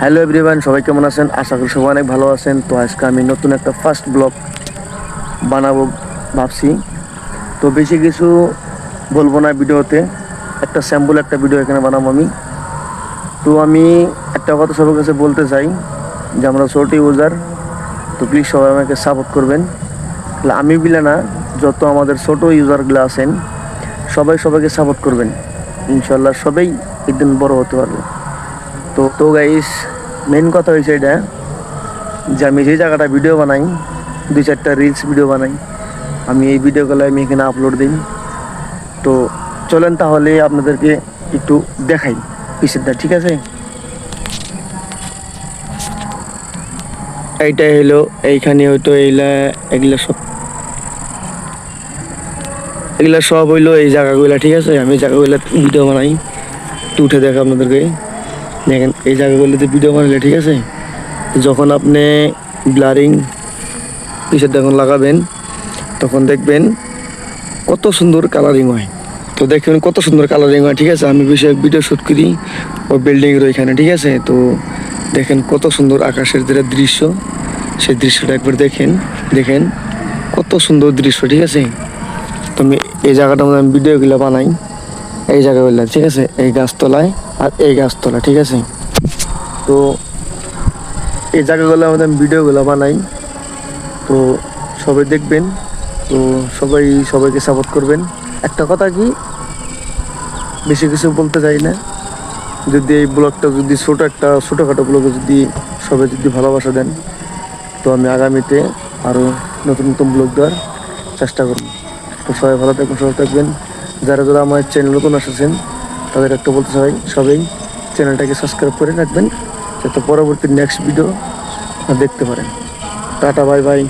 Hello everyone সবাই কেমন আছেন? আশা করি সবাই অনেক ভালো আছেন। তো আজকে আমি নতুন একটা ফার্স্ট ব্লগ বানাবো ভাবছি। তো বেশি কিছু বলব না ভিডিওতে। একটা স্যাম্পল একটা ভিডিও এখানে বানাবো আমি। তো আমি একটা কথা সবার কাছে বলতে চাই, যে আমরা ছোট ইউজার তো প্লিজ সবাই আমাকে সাপোর্ট করবেন। তাহলে আমি বিলে না, যত আমাদের ছোট ইউজারগুলো আছেন, সবাই সবাইকে সাপোর্ট করবেন। ইনশাল্লাহ সবাই একদিন বড় হতে পারবে। তো তো গাইস মেন কথা হয়েছে এটা যে আমি যে জায়গাটা ভিডিও বানাই, দুই চারটা রিলস ভিডিও বানাই, আমি এই ভিডিওগুলো আমি এখানে আপলোড দিই। তো চলেন তাহলে আপনাদেরকে একটু দেখাই পিসেরটা ঠিক আছে? এইটাই হলো, এইখানে হয়তো এইলা, এগুলা সব এগুলা সব হইল এই জায়গাগুলা, ঠিক আছে? আমি জায়গাগুলো ভিডিও বানাই একটু উঠে দেখা আপনাদেরকে। দেখেন, এই জায়গাগুলোতে ভিডিও বানালে, ঠিক আছে? যখন আপনি ব্লারিং পিসের যখন লাগাবেন, তখন দেখবেন কত সুন্দর কালারিং হয়। তো দেখবেন কত সুন্দর কালারিং হয়, ঠিক আছে? আমি বিষয়ে ভিডিও শ্যুট করি ও বিল্ডিংয়ের ওইখানে, ঠিক আছে? তো দেখেন কত সুন্দর আকাশের যেটা দৃশ্য, সেই দৃশ্যটা একবার দেখেন দেখেন কত সুন্দর দৃশ্য, ঠিক আছে? তো আমি এই জায়গাটা আমি ভিডিওগুলো বানাই। এই জায়গায় বললাম ঠিক আছে? এই গাছতলায় আর এই গাছতলা, ঠিক আছে? তো এই জায়গাগুলো আমাদের আমি ভিডিওগুলো বানাই। তো সবাই দেখবেন, তো সবাই সবাইকে সাপোর্ট করবেন। একটা কথা কি, বেশি কিছু বলতে চাই না। যদি এই ব্লগটা যদি ছোটো একটা, ছোটোখাটো ব্লগে যদি সবাই যদি ভালোবাসা দেন, তো আমি আগামীতে আরও নতুন নতুন ব্লগ দেওয়ার চেষ্টা করব। তো সবাই ভালো থাকবেন, সুস্থ থাকবেন। যারা যারা আমার চ্যানেল নতুন এসেছেন তাদের একটা বলতে চাই সবাই চ্যানেলটাকে সাবস্ক্রাইব করে রাখবেন, যাতে পরবর্তী নেক্সট ভিডিও দেখতে পারেন। Tata bye bye